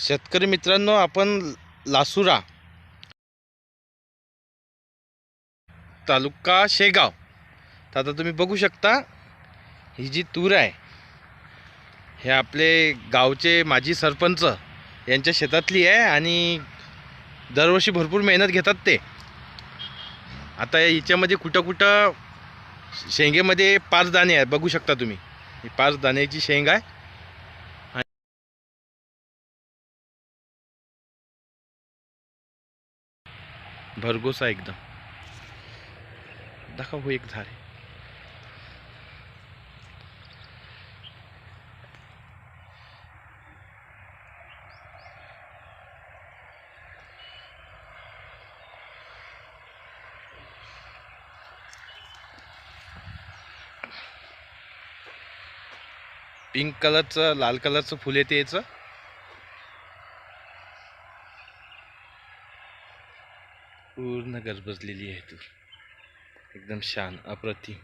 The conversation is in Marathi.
शेतकरी मित्रांनो आपण लासुरा तालुका शेगाव. तर आता तुम्ही बघू शकता ही जी तूर आहे हे आपले गावचे माजी सरपंच यांच्या शेतातली आहे आणि दरवर्षी भरपूर मेहनत घेतात ते. आता हिच्यामध्ये कुठं कुठं शेंगेमध्ये पाच दाणे आहेत बघू शकता तुम्ही. ही पाच दाण्याची शेंग आहे. भरघोस आहे एकदम. दाखव हो एक झाड पिंक कलरचं लाल कलरचं फुल येते याचं. पूर्ण गजबजलेली आहे तू. एकदम शान अप्रतिम.